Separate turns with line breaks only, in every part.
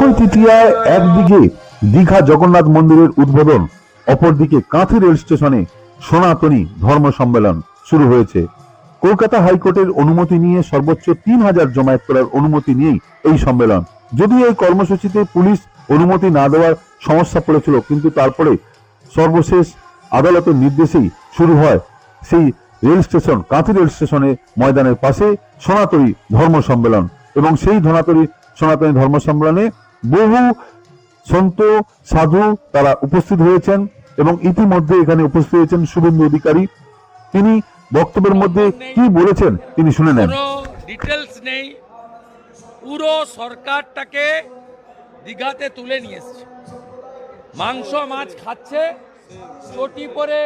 অক্ষয় তৃতীয়ায় একদিকে দীঘা জগন্নাথ মন্দিরের উদ্বোধন, অপরদিকে কাঁথি রেল স্টেশনে সনাতনী ধর্ম সম্মেলন শুরু হয়েছে। কলকাতা হাইকোর্টের অনুমতি নিয়ে সর্বোচ্চ তিন হাজার জমায়েত করার অনুমতি নিয়েই এই সম্মেলন। যদিও এই কর্মসূচিতে পুলিশ অনুমতি না দেওয়ার সমস্যা পড়েছিল, কিন্তু তারপরে সর্বশেষ আদালতের নির্দেশেই শুরু হয় সেই রেল স্টেশন, কাঁথি রেল স্টেশনের ময়দানের পাশে সনাতনী ধর্ম সম্মেলন। এবং সেই ধনাতরী সনাতনী ধর্ম সম্মেলনে বহু সন্ত, সাধু তারা উপস্থিত হয়েছেন এবং ইতিমধ্যে এখানে উপস্থিত হয়েছেন শুভেন্দু অধিকারী। তিনি বক্তব্যের মধ্যে কি বলেছেন তিনি শুনে নেন।
ডিটেলস নেই। পুরো সরকারটাকে দীঘাতে তুলে নিয়ে এসছে। মাংস, মাছ খাচ্ছে, চটি পরে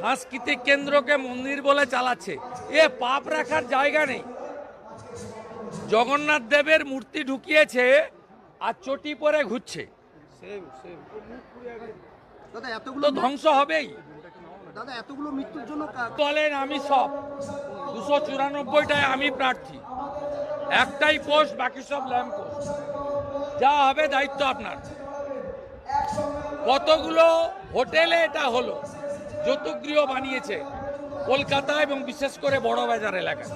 সাংস্কৃতিক কেন্দ্রকে মন্দির বলে চালাচ্ছে। এ পাপ রাখার জায়গা নেই। জগন্নাথ দেবের মূর্তি ঢুকিয়েছে আর চটি পরে ঘুরছে।
দাদা এতগুলো
তো ধ্বংস হবেই।
দাদা এতগুলো মৃত্যুর জন্য
বলেন আমি সব। দুশো চুরানব্বইটায় আমি প্রার্থী। একটাই পোস্ট বাকি সব ল্যাম্প পোস্ট। যা হবে দায়িত্ব আপনার। কতগুলো হোটেলে এটা হলো? যৌতুগৃহ বানিয়েছে কলকাতা এবং বিশেষ করে বড় বাজার এলাকায়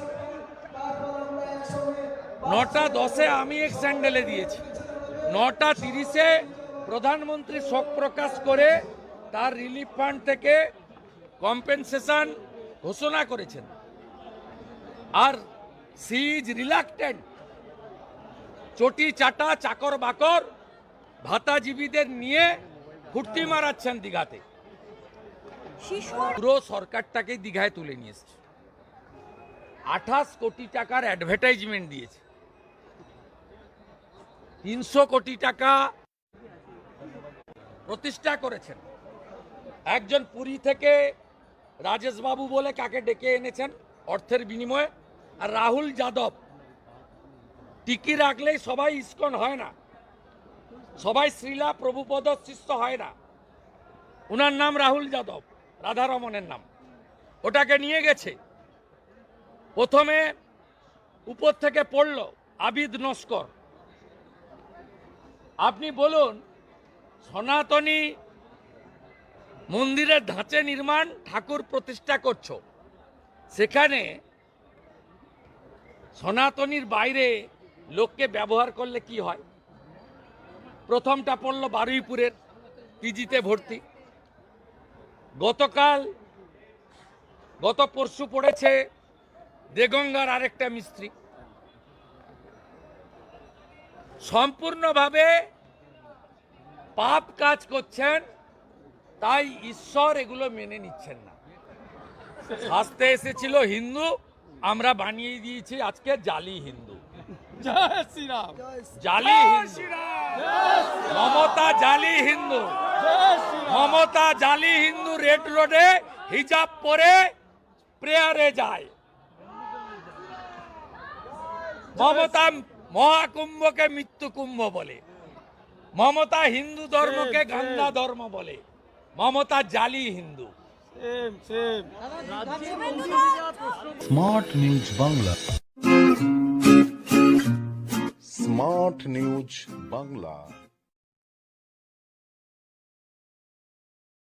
নটা দশে আমি এক স্যান্ডেলে দিয়েছি। নটা তিরিশে প্রধানমন্ত্রী শোক প্রকাশ করে তার রিলিফ ফান্ড থেকে কম্পেনসেশন ঘোষণা করেছেন। আর সি ইজ রিলাক্টেন্ট, চটি চাটা, চাকর বাকর, ভাতাজীবীদের নিয়ে ফুর্তি মারাচ্ছেন দীঘাতে। পুরো সরকারটাকে দীঘায় তুলে নিয়ে এসছে। আঠাশ কোটি টাকার অ্যাডভার্টাইজমেন্ট দিয়েছে। তিনশো কোটি টাকা প্রতিষ্ঠা করেছেন। একজন পুরী থেকে রাজেশ বাবু বলে কাকে ডেকে এনেছেন অর্থের বিনিময়ে? আর রাহুল যাদব, টিকি রাখলেই সবাই ইস্কন হয় না। সবাই শ্রীলা প্রভুপদ শিষ্য হয় না। ওনার নাম রাহুল যাদব রাধারমনের নাম। ওটাকে নিয়ে গেছে। প্রথমে উপর থেকে পড়ল আবিদ নস্কর। আপনি বলুন, সনাতনী মন্দিরের ধাঁচে নির্মাণ ঠাকুর প্রতিষ্ঠা করছ। সেখানে সনাতনীর বাইরে লোককে ব্যবহার করলে কি হয়? প্রথমটা পড়ল বারুইপুরের পিজিতে ভর্তি। গতকাল, গত পরশু পড়েছে দেগঙ্গার আরেকটা মিস্ত্রি। সম্পূর্ণভাবে পাপ কাজ করছেন তাই ঈশ্বর এগুলো মেনে নিচ্ছেন না। শাস্তে এসেছিল হিন্দু আমরা বানিয়ে দিয়েছি আজকে জালি হিন্দু। জালি হিন্দু। মমতা জালি হিন্দু। মমতা জালি হিন্দু রেড রোডে হিজাব পরে প্রেয়ারে যায়। মমতা মহাকুম্ভকে মৃত্যু কুম্ভ বলে। মমতা হিন্দু ধর্মকে গান্ধা ধর্ম বলে। মমতা জালি Hindu.
Smart news Bangla
smart news Bangla